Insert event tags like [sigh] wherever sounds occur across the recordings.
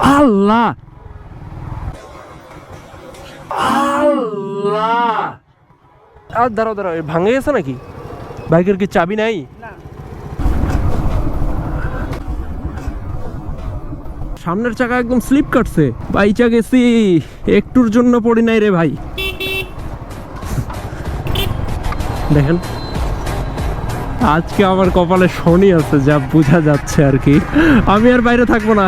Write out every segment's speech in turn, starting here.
আল্লাহ। আল্লাহ। আর দাঁড়াও দাঁড়াও ভাঙে গেছে নাকি? বাইকের কি চাবি নাই? সামনের চাকা একদম স্লিপ কাটছে। বাইচা গেছি একটুর জন্য পড়ি নাই রে ভাই। দেখেন। আজকে আমার কপালে শনি আছে যা বোঝা যাচ্ছে আর কি। আমি আর বাইরে থাকব না।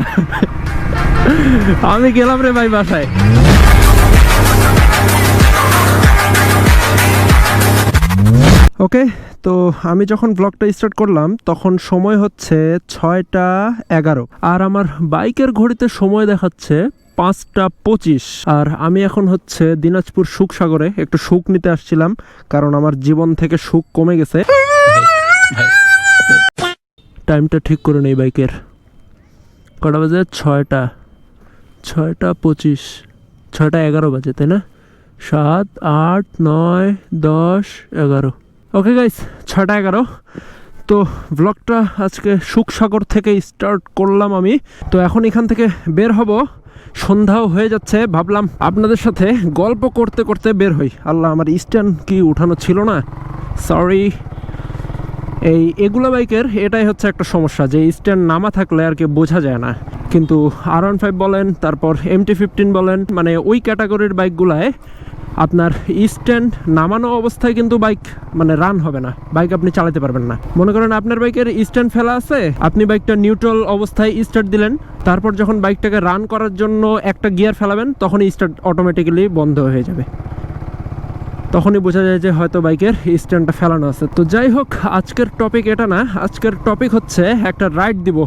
আমি গেলাম রে ভাই বাসায়। ওকে তো আমি যখন ব্লগটা স্টার্ট করলাম তখন সময় হচ্ছে ছয়টা এগারো। আর আমার বাইকের ঘড়িতে সময় দেখাচ্ছে পাঁচটা পঁচিশ। আর আমি এখন হচ্ছে দিনাজপুর সুখ সাগরে একটু সুখ নিতে আসছিলাম কারণ আমার জীবন থেকে সুখ কমে গেছে। টাইমটা ঠিক করে নেই বাইকের। কটা বাজে? ছয়টা। ছয়টা পঁচিশ, ছয়টা এগারো বাজে, তাই না? সাত, আট, নয়, দশ, এগারো। ওকে গাইস ছয়টা এগারো। তো ব্লগটা আজকে সুখসাগর থেকে স্টার্ট করলাম আমি। তো এখন এখান থেকে বের হব। সন্ধ্যাও হয়ে যাচ্ছে, ভাবলাম আপনাদের সাথে গল্প করতে করতে বের হই। আল্লাহ, আমার স্ট্যান্ড কি উঠানো ছিল না? সরি এই এগুলো বাইকের, এটাই হচ্ছে একটা সমস্যা, যে স্ট্যান্ড নামা থাকলে আর কি বোঝা যায় না। কিন্তু আর ওয়ান ফাইভ বলেন, তারপর এমটি ফিফটিন বলেন মানে ওই ক্যাটাগরির বাইকগুলায় আপনার স্ট্যান্ড নামানো অবস্থায় কিন্তু বাইক মানে রান হবে না। বাইক আপনি চালাতে পারবেন না। মনে করেন আপনার বাইকের স্ট্যান্ড ফেলা আছে, আপনি বাইকটা নিউট্রাল অবস্থায় স্টার্ট দিলেন, তারপর যখন বাইকটাকে রান করার জন্য একটা গিয়ার ফেলাবেন তখনই স্টার্ট অটোমেটিক্যালি বন্ধ হয়ে যাবে। তখনই বোঝা যায় যে হয়তো বাইকের স্ট্যান্ডটা ফেলানো আছে। তো যাই হোক, আজকের টপিক এটা না, আজকের টপিক হচ্ছে একটা রাইড দিব।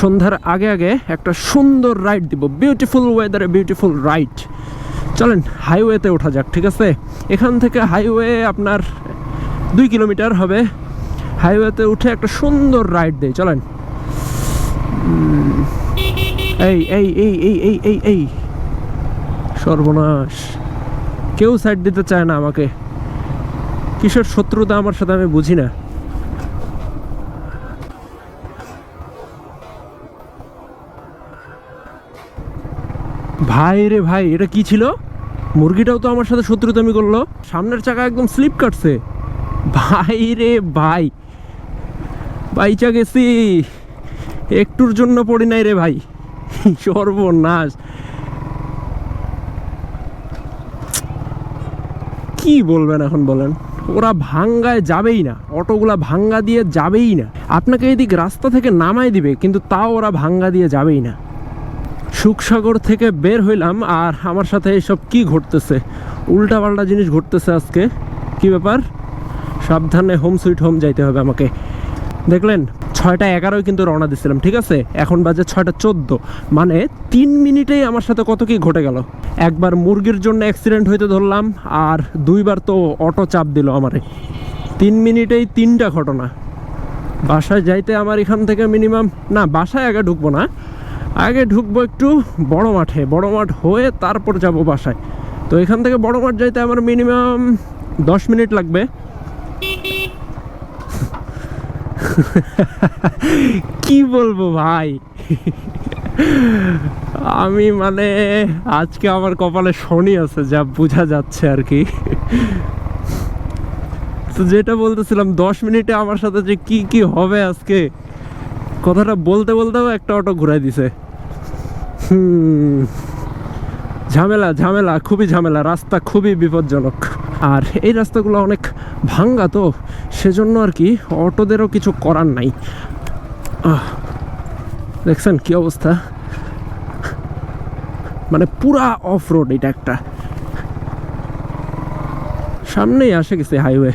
সন্ধ্যার আগে আগে একটা সুন্দর রাইড দিব বিউটিফুল ওয়েদারে বিউটিফুল রাইড চলেন হাইওয়েতে ওঠা যাক, ঠিক আছে? এখান থেকে হাইওয়ে আপনার দুই কিলোমিটার হবে। হাইওয়েতে উঠে একটা সুন্দর রাইড দেয় চলেন। এই এই এই এই এই এই এই, সর্বনাশ। কেউ সাইড দিতে চায় না আমাকে। কিসের শত্রুতা আমার সাথে আমি বুঝি না। ভাই রে ভাই, এটা কি ছিল? মুরগিটাও তো আমার সাথে শত্রুতামি করল। সামনের চাকা একদম স্লিপ কাটছে। ভাই রে ভাই, বাইচা গেছি। একটুর জন্য পড়ি নাই রে ভাই। সর্বনাশ। কি বলবেন এখন বলেন? ওরা ভাঙ্গায় যাবেই না। অটোগুলা ভাঙ্গা দিয়ে যাবেই না। আপনাকে এদিক রাস্তা থেকে নামাই দিবে, কিন্তু তাও ওরা ভাঙ্গা দিয়ে যাবেই না। সুখসাগর থেকে বের হইলাম, আর আমার সাথে এসব কি ঘটতেছে? উল্টা পাল্টা জিনিস ঘটতেছে আজকে। কি ব্যাপার? সাবধানে হোম সুইট হোম যাইতে হবে আমাকে। দেখলেন ছয়টা এগারোয় কিন্তু রওনা দিছিলাম, ঠিক আছে? এখন বাজে ছয়টা চোদ্দ। মানে তিন মিনিটেই আমার সাথে কত কি ঘটে গেল। একবার মুরগির জন্য অ্যাক্সিডেন্ট হইতে ধরলাম, আর দুইবার তো অটো চাপ দিল আমারে। তিন মিনিটেই তিনটা ঘটনা। বাসায় যাইতে আমার এখান থেকে মিনিমাম না, বাসায় আগে ঢুকবো না। আগে ঢুকবো একটু বড় মাঠে। বড় মাঠ হয়ে তারপর যাব বাসায়। তো এখান থেকে বড় মাঠ যাইতে আমার মিনিমাম দশ মিনিট লাগবে। [laughs] কি বলব ভাই? আমি মানে আজকে আমার কপালে শনি আছে, যা বোঝা যাচ্ছে আর কি। তো যেটা বলতেছিলাম, দশ মিনিটে আমার সাথে যে কি কি হবে আজকে, কথাটা বলতে বলতেও একটা অটো ঘুরাই দিছে। ঝামেলা ঝামেলা, খুবই ঝামেলা, রাস্তা খুবই বিপজ্জনক। আর এই রাস্তাগুলো অনেক ভাঙ্গা, তো সেজন্য আর কি অটোদেরও কিছু করার নাই। দেখছেন কি অবস্থা? মানে পুরা অফ রোড এটা একটা। সামনেই আসে গেছে হাইওয়ে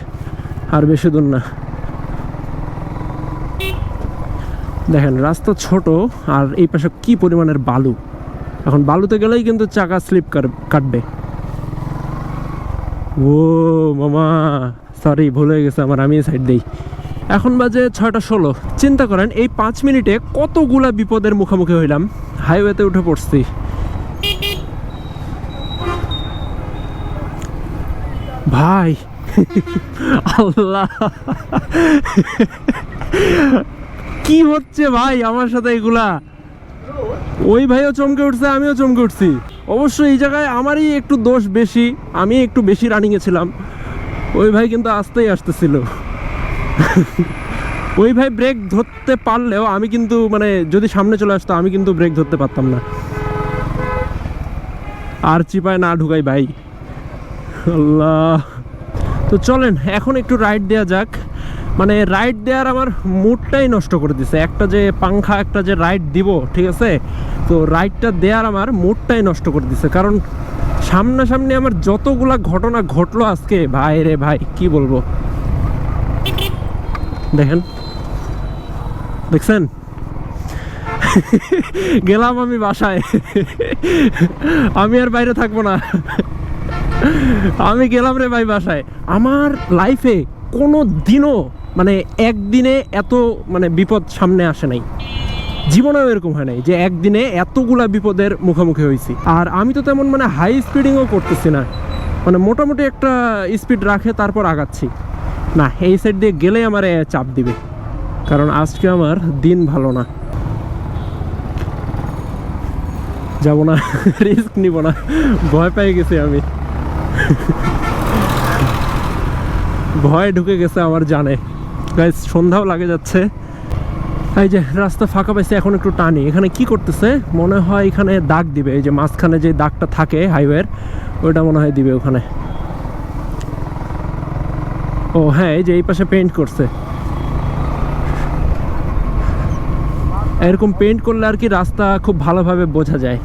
আর বেশি দূর না। দেখেন, রাস্তা ছোট, আর এই পাশে কি পরিমাণের বালু। এখন বালুতে গেলেই কিন্তু চাকা স্লিপ কাটবে। ও, মামা। সরি ভুল হয়ে গেছে আমার আমি সাইড দেই। এখন বাজে ছয়টা ষোলো। চিন্তা করেন, এই পাঁচ মিনিটে কতগুলা বিপদের মুখোমুখি হইলাম? হাইওয়েতে উঠে পড়ছি। ভাই, আল্লাহ। কি হচ্ছে ভাই আমার সাথে এগুলা? ওই ভাইও চমকে উঠছে, আমিও চমকে উঠছি। অবশ্য এই জায়গায় আমারই একটু দোষ বেশি, আমি একটু বেশি রানিংয়ে ছিলাম। ওই ভাই কিন্তু আসতেই আসতেছিল। [laughs] ওই ভাই ব্রেক ধরতে পারলেও আমি কিন্তু মানে যদি সামনে চলে আসতো, আমি কিন্তু ব্রেক ধরতে পারতাম না। আর চিপায় না ঢুকাই ভাই। আল্লাহ। তো চলেন, এখন একটু রাইড দেওয়া যাক। মানে রাইড দেওয়ার আমার মুডটাই নষ্ট করে দিছে। একটা যে পাংখা, একটা যে রাইড দিব, ঠিক আছে? তো রাইডটা দেওয়ার আমার মুডটাই নষ্ট করে দিছে। কারণ সামনাসামনি আমার যতগুলা ঘটনা ঘটলো আজকে, ভাই রে ভাই, কি বলব? দেখেন। দেখছেন? [laughs] গেলাম আমি বাসায়। আমি আর বাইরে থাকব না। আমি গেলাম রে ভাই বাসায়। আমার লাইফে কোনো দিনও মানে একদিনে এত মানে বিপদ সামনে আসে নাই। জীবনেও এরকম হয় নাই যে একদিনে এতগুলা বিপদের মুখোমুখি হয়েছি। আর আমি তো তেমন মানে হাই স্পিডিংও করতেছি না। মানে মোটামুটি একটা স্পিড রাখে, তারপর আগাচ্ছি। না, এই সাইড দিয়ে গেলে আমার চাপ দিবে। কারণ আজকে আমার দিন ভালো না। যাব না [laughs] রিস্ক নিব না। ভয় পেয়ে গেছি আমি। [laughs] ভয় ঢুকে গেছে আমার জানে। গাইস সন্ধ্যাও লাগে যাচ্ছে। এই যে রাস্তা ফাঁকা পাইছে, এখন একটু টানি। এখানে কি করতেছে? মনে হয় এখানে দাগ দিবে। এই যে মাঝখানে যে দাগটা থাকে হাইওয়ের, ওইটা মনে হয় দিবে ওখানে। ও হ্যাঁ এই যে এই পাশে পেইন্ট করছে। এরকম পেইন্ট করলে আর কি রাস্তা খুব ভালোভাবে বোঝা যায়।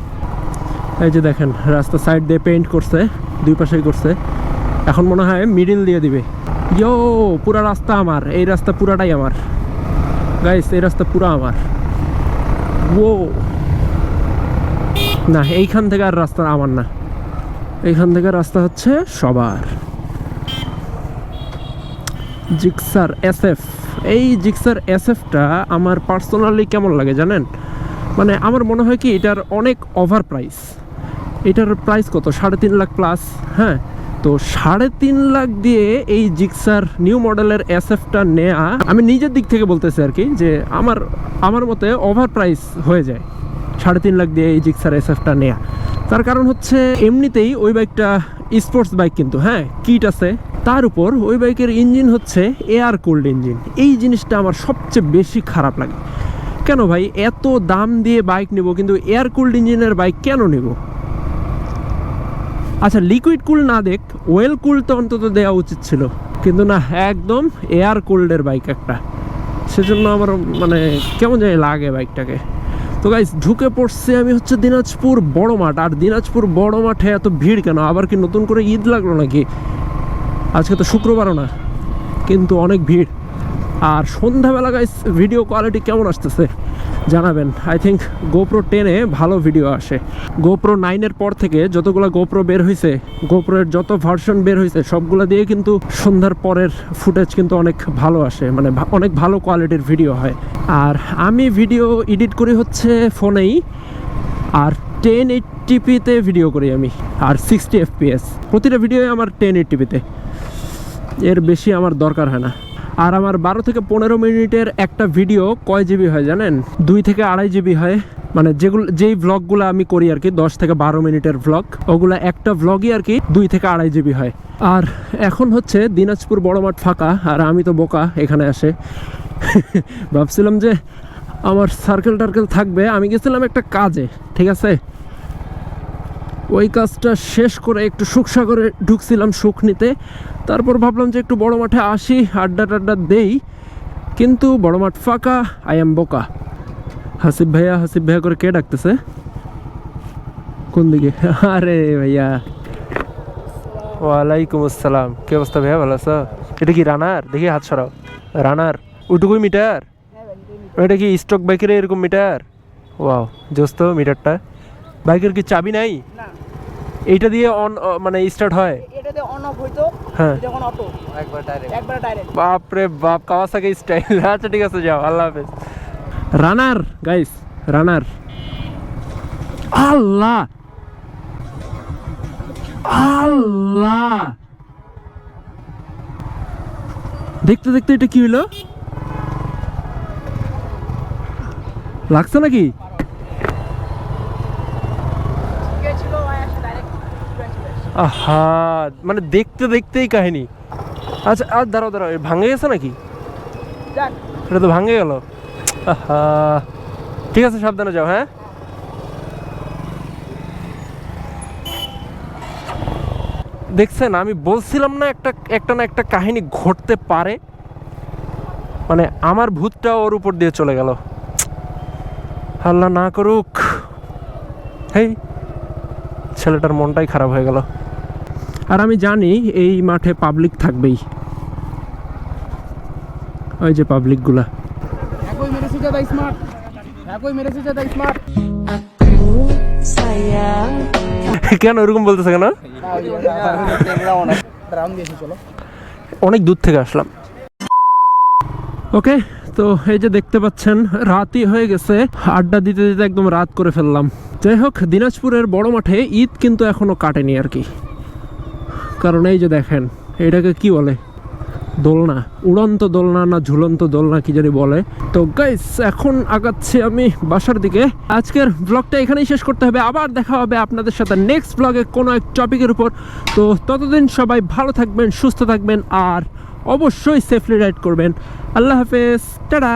এই যে দেখেন, রাস্তা সাইড দিয়ে পেইন্ট করছে, দুই পাশেই করছে। এখন মনে হয় মিডিল দিয়ে দিবে। ইয়ো পুরা রাস্তা আমার এই রাস্তা পুরাটাই আমার গাইস এই রাস্তা পুরা আমার ও না এইখান থেকে আর রাস্তা আমার না। এইখান থেকে রাস্তা হচ্ছে সবার। Gixxer SF. এই জিক্সার এসএফটা আমার পার্সোনালি কেমন লাগে জানেন? মানে আমার মনে হয় কি, এটার অনেক ওভার প্রাইস এটার প্রাইস কত? সাড়ে তিন লাখ প্লাস হ্যাঁ? তো সাড়ে তিন লাখ দিয়ে এই জিক্সার নিউ মডেলের এসএফটা নেয়া, আমি নিজের দিক থেকে বলতেছি আর কি, যে আমার আমার মতে ওভার প্রাইস হয়ে যায়, সাড়ে তিন লাখ দিয়ে এই জিক্সার এসএফটা নেয়া। তার কারণ হচ্ছে এমনিতেই ওই বাইকটা স্পোর্টস বাইক কিন্তু হ্যাঁ কিট আছে। তার উপর ওই বাইকের ইঞ্জিন হচ্ছে এয়ার কুল্ড ইঞ্জিন এই জিনিসটা আমার সবচেয়ে বেশি খারাপ লাগে। কেন ভাই, এত দাম দিয়ে বাইক নিব, কিন্তু এয়ার কুল্ড ইঞ্জিনের বাইক কেন নিব? আচ্ছা লিকুইড কুল না দেখ ওয়েল কুল তো অন্তত দেওয়া উচিত ছিল। কিন্তু না, একদম এয়ার কুল্ডের বাইক একটা। সেজন্য আমার মানে কেমন জানি লাগে বাইকটাকে তো গাইস ঢুকে পড়ছে আমি হচ্ছে দিনাজপুর বড় মাঠ। আর দিনাজপুর বড় মাঠে এত ভিড় কেন? আবার কি নতুন করে ঈদ লাগল নাকি? আজকে তো শুক্রবারও না, কিন্তু অনেক ভিড়। আর সন্ধ্যাবেলা গাইস ভিডিও কোয়ালিটি কেমন আসতেছে? জানাবেন। আই থিঙ্ক গোপ্রো টেনে ভালো ভিডিও আসে। গোপ্রো নাইনের পর থেকে যতগুলো গোপ্রো বের হয়েছে গোপ্রোর যত ভার্সন বের হয়েছে সবগুলো দিয়ে কিন্তু সন্ধ্যার পরের ফুটেজ কিন্তু অনেক ভালো আসে মানে অনেক ভালো কোয়ালিটির ভিডিও হয়। আর আমি ভিডিও এডিট করি হচ্ছে ফোনেই আর টেন এইটটিপিতে ভিডিও করি আমি, আর সিক্সটি এফপিএস প্রতিটা ভিডিও আমার টেন এইটটিপিতে এর বেশি আমার দরকার হয় না। আর আমার বারো থেকে পনেরো মিনিটের একটা ভিডিও কয় জিবি হয় জানেন? দুই থেকে আড়াই জিবি হয়। মানে যেগুলো যেই ভ্লগগুলো আমি করি আর কি, দশ থেকে বারো মিনিটের ভ্লগ ওগুলো একটা ভ্লগই আর কি দুই থেকে আড়াই জিবি হয়। আর এখন হচ্ছে দিনাজপুর বড় মাঠ ফাঁকা, আর আমি তো বোকা এখানে আসে ভাবছিলাম যে আমার সার্কেল টার্কেল থাকবে। আমি গেছিলাম একটা কাজে, ঠিক আছে? ওই কাজটা শেষ করে একটু সুখসাগরে ঢুকছিলাম সুখ নিতে তারপর ভাবলাম যে একটু বড় মাঠে আসি, আড্ডা টাড্ডা দেই। কিন্তু বড় মাঠ ফাঁকা, আই এম বোকা। হাসিফ ভাইয়া হাসিফ ভাইয়া করে কে ডাকতেছে? কোন দিকে? [laughs] আরে ভাইয়া। ওয়ালাইকুম আসসালাম। কি অবস্থা ভাইয়া? ভালো আছো? এটা কি রানার? দেখি হাত সরাও। রানার ওইটুকুই মিটার? এটা কি স্টক বাইকের এরকম মিটার? ওয়াও জোস্ত মিটারটা। বাইকের কি চাবি নাই? এইটা দিয়ে অন মানে স্টার্ট হয়? এটাতে অন অফ হইতো হ্যাঁ। যখন অটো একবার ডাইরেক্ট একবার ডাইরেক্ট বাপ রে বাপ কাওয়াসাকি স্টাইল [laughs] আচ্ছা ঠিক আছে যাও আল্লাহ হাফেজ। Runner guys runner. আল্লাহ! আল্লাহ! দেখতে দেখতে এটা কি হলো আহা মানে দেখতে দেখতেই কাহিনী। আচ্ছা আর দাঁড়াও দাঁড়াও ভাঙে গেছে নাকি? এটা তো ভাঙে গেল। আহা ঠিক আছে সাবধানে যাও হ্যাঁ? দেখছেন আমি বলছিলাম না একটা একটা না একটা কাহিনী ঘটতে পারে। মানে আমার ভূতটা ওর উপর দিয়ে চলে গেল। আল্লাহ না করুক। হেই ছেলেটার মনটাই খারাপ হয়ে গেল। আর আমি জানি এই মাঠে পাবলিক থাকবেই। ওই যে পাবলিকগুলা কেন ওরকম বলতেছে কেন? অনেক দূর থেকে আসলাম। ওকে তো এই যে দেখতে পাচ্ছেন রাতই হয়ে গেছে। আড্ডা দিতে দিতে একদম রাত করে ফেললাম। যাই হোক দিনাজপুরের বড় মাঠে ঈদ কিন্তু এখনও কাটেনি আর কি। কারণ এই যে দেখেন, এটাকে কি বলে? দোলনা। উড়ন্ত দোলনা না ঝুলন্ত দোলনা কি জানি বলে। তো গাইস এখন আগাচ্ছি আমি বাসার দিকে। আজকের ব্লগটা এখানেই শেষ করতে হবে। আবার দেখা হবে আপনাদের সাথে নেক্সট ব্লগে কোনো এক টপিকের উপর। তো ততদিন সবাই ভালো থাকবেন, সুস্থ থাকবেন, আর অবশ্যই সেফলি রাইড করবেন। আল্লাহ হাফেজ। টাটা!